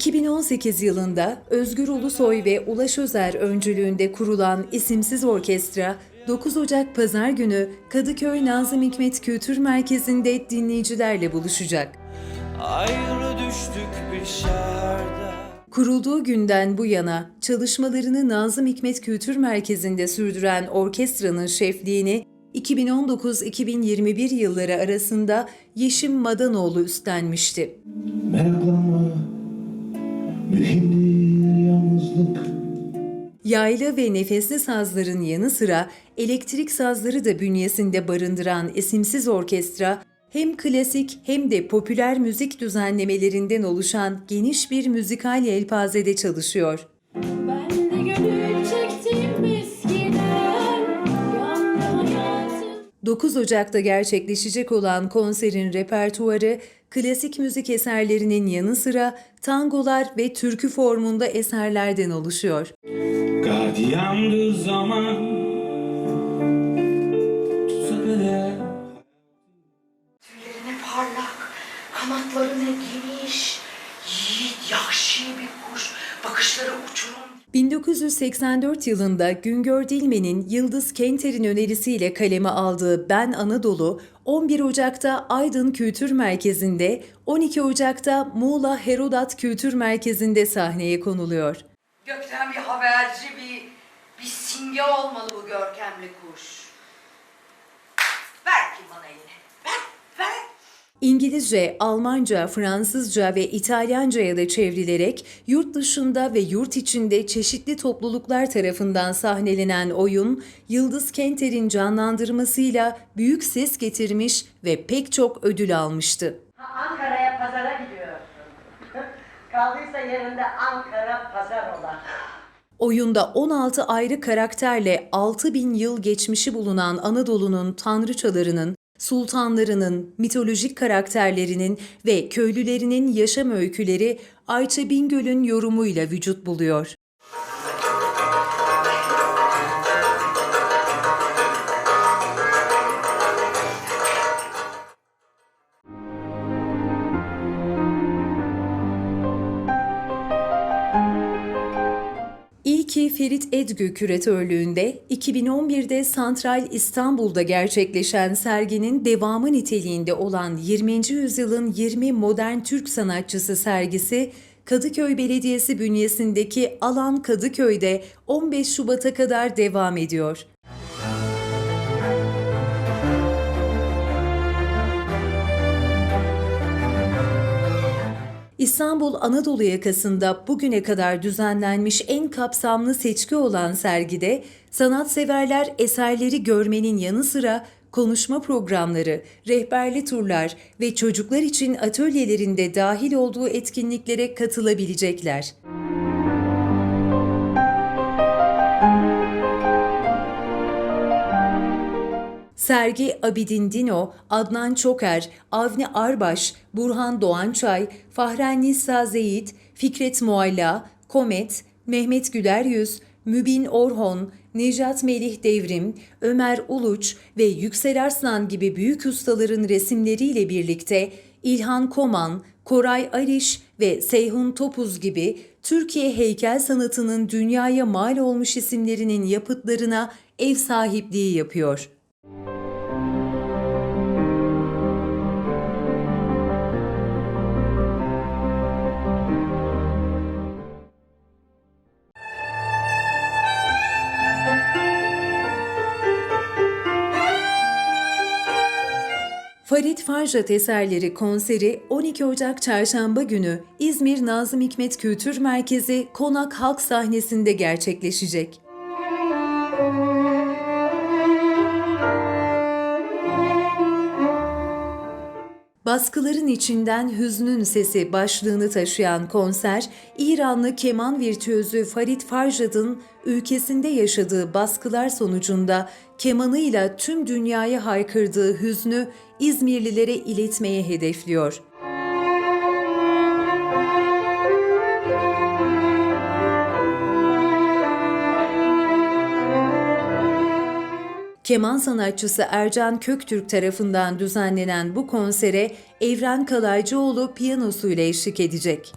2018 yılında Özgür Ulusoy ve Ulaş Özer öncülüğünde kurulan isimsiz orkestra 9 Ocak Pazar günü Kadıköy Nazım Hikmet Kültür Merkezi'nde dinleyicilerle buluşacak. Ayrı düştük bir şehirde Kurulduğu günden bu yana çalışmalarını Nazım Hikmet Kültür Merkezi'nde sürdüren orkestranın şefliğini 2019-2021 yılları arasında Yeşim Madanoğlu üstlenmişti. Meraklanma Mühimdir yalnızlık Yaylı ve nefesli sazların yanı sıra elektrik sazları da bünyesinde barındıran isimsiz orkestra, hem klasik hem de popüler müzik düzenlemelerinden oluşan geniş bir müzikal yelpazede çalışıyor. 9 Ocak'ta gerçekleşecek olan konserin repertuarı klasik müzik eserlerinin yanı sıra tangolar ve türkü formunda eserlerden oluşuyor. Gardiyandı zaman Tutsa bile Tüyleri ne parlak, kanatları ne geniş. Yiğit, yahşi bir kuş, bakışları 1984 yılında Güngör Dilmen'in Yıldız Kenter'in önerisiyle kaleme aldığı Ben Anadolu, 11 Ocak'ta Aydın Kültür Merkezi'nde, 12 Ocak'ta Muğla Herodat Kültür Merkezi'nde sahneye konuluyor. Gökten bir haberci, bir, bir simge olmalı bu görkemli kuş. Ver ki bana elini. İngilizce, Almanca, Fransızca ve İtalyanca'ya da çevrilerek yurt dışında ve yurt içinde çeşitli topluluklar tarafından sahnelenen oyun, Yıldız Kenter'in canlandırmasıyla büyük ses getirmiş ve pek çok ödül almıştı. Ankara'ya pazara gidiyorsun. Kaldıysa yerinde Ankara pazar ola. Oyunda 16 ayrı karakterle 6000 yıl geçmişi bulunan Anadolu'nun tanrıçalarının, sultanlarının, mitolojik karakterlerinin ve köylülerinin yaşam öyküleri Ayça Bingöl'ün yorumuyla vücut buluyor. İlki Ferit Edgü küratörlüğünde 2011'de Santral İstanbul'da gerçekleşen serginin devamı niteliğinde olan 20. yüzyılın 20 modern Türk sanatçısı sergisi Kadıköy Belediyesi bünyesindeki Alan Kadıköy'de 15 Şubat'a kadar devam ediyor. İstanbul Anadolu yakasında bugüne kadar düzenlenmiş en kapsamlı seçki olan sergide sanatseverler eserleri görmenin yanı sıra konuşma programları, rehberli turlar ve çocuklar için atölyelerinde dahil olduğu etkinliklere katılabilecekler. Sergi Abidin Dino, Adnan Çoker, Avni Arbaş, Burhan Doğançay, Fahren Nisa Zeyit, Fikret Mualla, Komet, Mehmet Güleryüz, Mübin Orhon, Nejat Melih Devrim, Ömer Uluç ve Yüksel Arslan gibi büyük ustaların resimleriyle birlikte İlhan Koman, Koray Ariş ve Seyhun Topuz gibi Türkiye heykel sanatının dünyaya mal olmuş isimlerinin yapıtlarına ev sahipliği yapıyor. Farit Farjat eserleri konseri 12 Ocak Çarşamba günü İzmir Nazım Hikmet Kültür Merkezi Konak Halk sahnesinde gerçekleşecek. Baskıların içinden hüznün sesi başlığını taşıyan konser, İranlı keman virtüözü Farid Farjad'ın ülkesinde yaşadığı baskılar sonucunda kemanıyla tüm dünyaya haykırdığı hüznü İzmirlilere iletmeye hedefliyor. Keman sanatçısı Ercan Köktürk tarafından düzenlenen bu konsere Evren Kalaycıoğlu piyanosuyla eşlik edecek.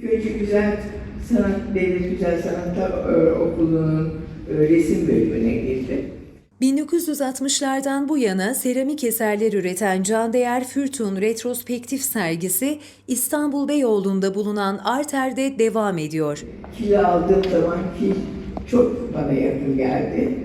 Köycü Güzel Sanat Devlet Güzel Sanatlar e, Okulu'nun e, resim bölümüne girdim. 1960'lardan bu yana seramik eserler üreten Candeğer Fürtun retrospektif sergisi İstanbul Beyoğlu'nda bulunan Arter'de devam ediyor. Kil aldığım zaman kil çok bana yakın geldi.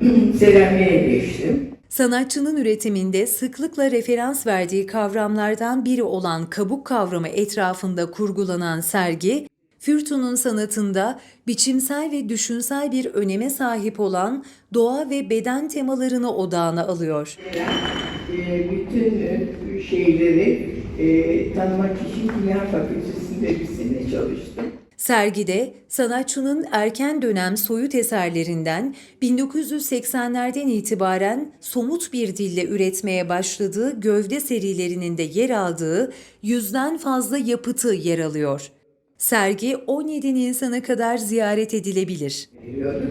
Seramiğe geçtim. Sanatçının üretiminde sıklıkla referans verdiği kavramlardan biri olan kabuk kavramı etrafında kurgulanan sergi, Fürtun'un sanatında biçimsel ve düşünsel bir öneme sahip olan doğa ve beden temalarını odağına alıyor. E, bütün e, şeyleri e, tanımak için Kimya Fakültesi'nde bir sene çalıştım. Sergide sanatçının erken dönem soyut eserlerinden 1980'lerden itibaren somut bir dille üretmeye başladığı gövde serilerinin de yer aldığı yüzden fazla yapıtı yer alıyor. Sergi 17 Nisan'a kadar ziyaret edilebilir.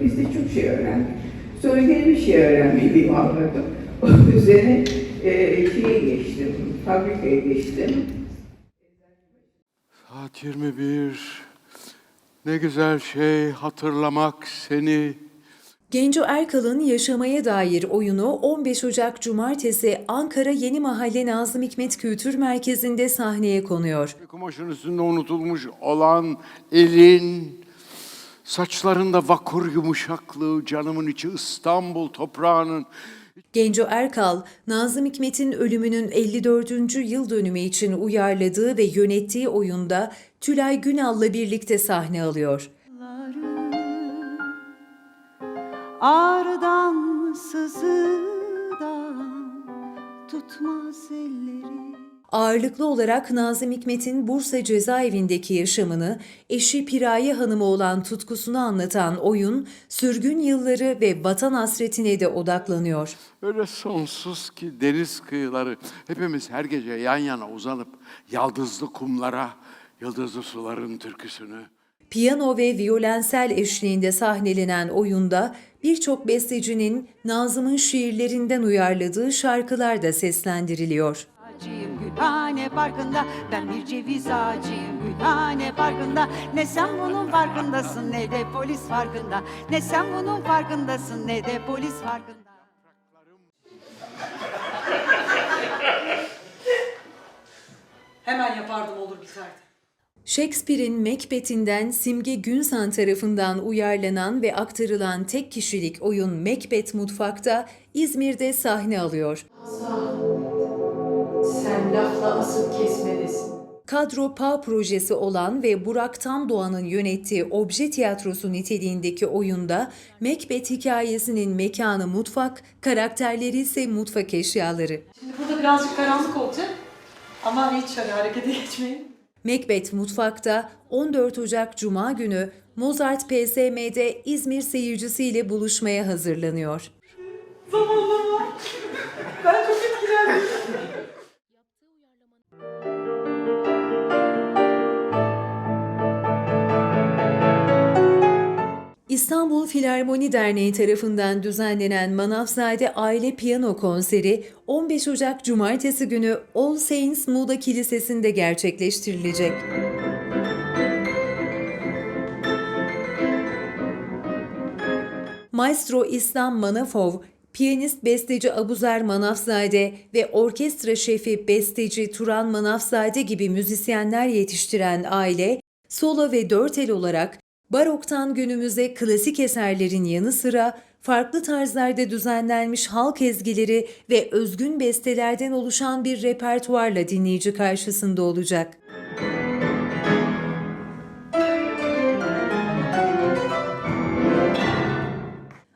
Biz de çok şey öğrendik. Sonra gene bir şey öğrenmediğimi anladım. Onun üzerine e, şeye geçtim, fabrikaya geçtim. Saat 21. Ne güzel şey hatırlamak seni. Genco Erkal'ın yaşamaya dair oyunu 15 Ocak Cumartesi Ankara Yeni Mahalle Nazım Hikmet Kültür Merkezi'nde sahneye konuyor. Kumaşın üstünde unutulmuş olan elin, saçlarında vakur yumuşaklığı, canımın içi İstanbul toprağının Genco Erkal, Nazım Hikmet'in ölümünün 54. yıl dönümü için uyarladığı ve yönettiği oyunda Tülay Günal'la birlikte sahne alıyor. Ardan sızıdan tutmaz elleri Ağırlıklı olarak Nazım Hikmet'in Bursa cezaevindeki yaşamını, eşi Piraye Hanım'a olan tutkusunu anlatan oyun, sürgün yılları ve vatan hasretine de odaklanıyor. öyle sonsuz ki deniz kıyıları. Hepimiz her gece yan yana uzanıp yaldızlı kumlara, yıldızlı suların türküsünü Piyano ve violensel eşliğinde sahnelenen oyunda birçok bestecinin Nazım'ın şiirlerinden uyarladığı şarkılar da seslendiriliyor. Ağacıyım Gülhane Parkı'nda Ben bir ceviz ağacıyım Gülhane Parkı'nda Ne sen bunun farkındasın ne de polis farkında Ne sen bunun farkındasın ne de polis farkında Hemen yapardım olur biterdi. Shakespeare'in Macbeth'inden Simge Günsan tarafından uyarlanan ve aktarılan tek kişilik oyun Macbeth Mutfak'ta İzmir'de sahne alıyor. Sen lafla asıp kesmelisin. Kadro PA projesi olan ve Burak Tamdoğan'ın yönettiği obje tiyatrosu niteliğindeki oyunda Macbeth hikayesinin mekanı mutfak, karakterleri ise mutfak eşyaları. Şimdi burada birazcık karanlık olacak. Ama hiç öyle harekete geçmeyin. Macbeth Mutfak'ta 14 Ocak Cuma günü Mozart PSM'de İzmir seyircisiyle buluşmaya hazırlanıyor. Zamanlama. Ben çok etkilendim. İstanbul Filarmoni Derneği tarafından düzenlenen Manavzade Aile Piyano Konseri 15 Ocak Cumartesi günü All Saints Muda Kilisesi'nde gerçekleştirilecek. Maestro İslam Manafov, piyanist besteci Abuzer Manafzade ve orkestra şefi besteci Turan Manafzade gibi müzisyenler yetiştiren aile, solo ve dört el olarak baroktan günümüze klasik eserlerin yanı sıra farklı tarzlarda düzenlenmiş halk ezgileri ve özgün bestelerden oluşan bir repertuarla dinleyici karşısında olacak.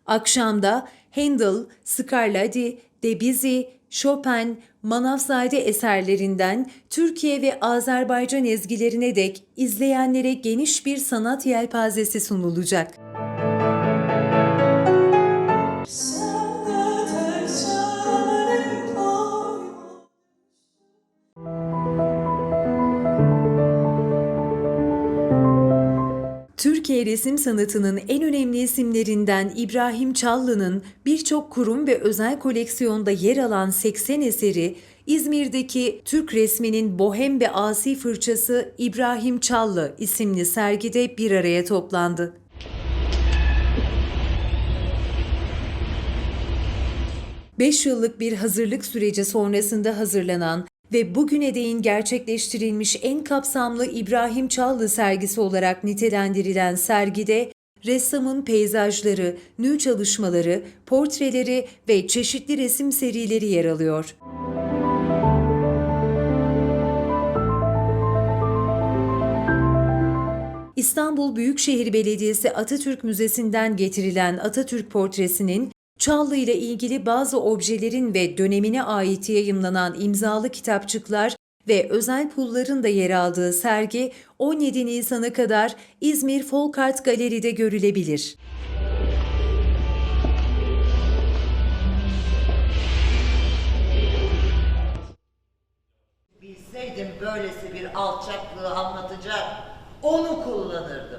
Akşamda Handel, Scarlatti, Debussy, Chopin, Manavzade eserlerinden Türkiye ve Azerbaycan ezgilerine dek izleyenlere geniş bir sanat yelpazesi sunulacak. Türkiye resim sanatının en önemli isimlerinden İbrahim Çallı'nın birçok kurum ve özel koleksiyonda yer alan 80 eseri İzmir'deki Türk resminin bohem ve asi fırçası İbrahim Çallı isimli sergide bir araya toplandı. Beş yıllık bir hazırlık süreci sonrasında hazırlanan ve bugüne değin gerçekleştirilmiş en kapsamlı İbrahim Çallı sergisi olarak nitelendirilen sergide ressamın peyzajları, nü çalışmaları, portreleri ve çeşitli resim serileri yer alıyor. İstanbul Büyükşehir Belediyesi Atatürk Müzesi'nden getirilen Atatürk portresinin Çallı ile ilgili bazı objelerin ve dönemine ait yayımlanan imzalı kitapçıklar ve özel pulların da yer aldığı sergi 17 Nisan'a kadar İzmir Folk Art Galeri'de görülebilir. Bilseydim böylesi bir alçaklığı anlatacak, onu kullanırdım.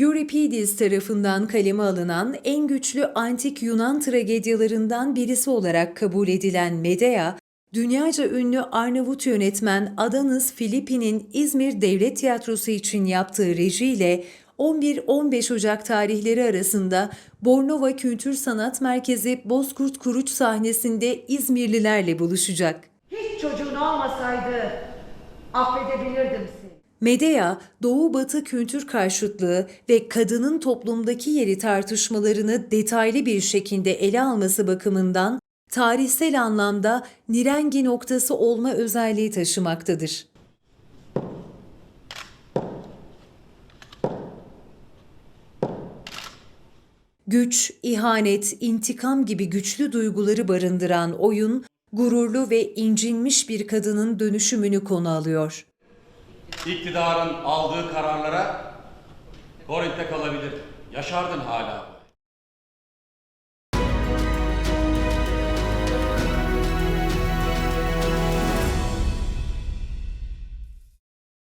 Euripides tarafından kaleme alınan en güçlü antik Yunan tragedyalarından birisi olarak kabul edilen Medea, dünyaca ünlü Arnavut yönetmen Adanis Filipi'nin İzmir Devlet Tiyatrosu için yaptığı rejiyle 11-15 Ocak tarihleri arasında Bornova Kültür Sanat Merkezi Bozkurt Kuruç sahnesinde İzmirlilerle buluşacak. Hiç çocuğun olmasaydı affedebilirdim seni. Medea, Doğu-Batı kültür karşıtlığı ve kadının toplumdaki yeri tartışmalarını detaylı bir şekilde ele alması bakımından tarihsel anlamda nirengi noktası olma özelliği taşımaktadır. Güç, ihanet, intikam gibi güçlü duyguları barındıran oyun, gururlu ve incinmiş bir kadının dönüşümünü konu alıyor. İktidarın aldığı kararlara Korint'te kalabilir. Yaşardın hala.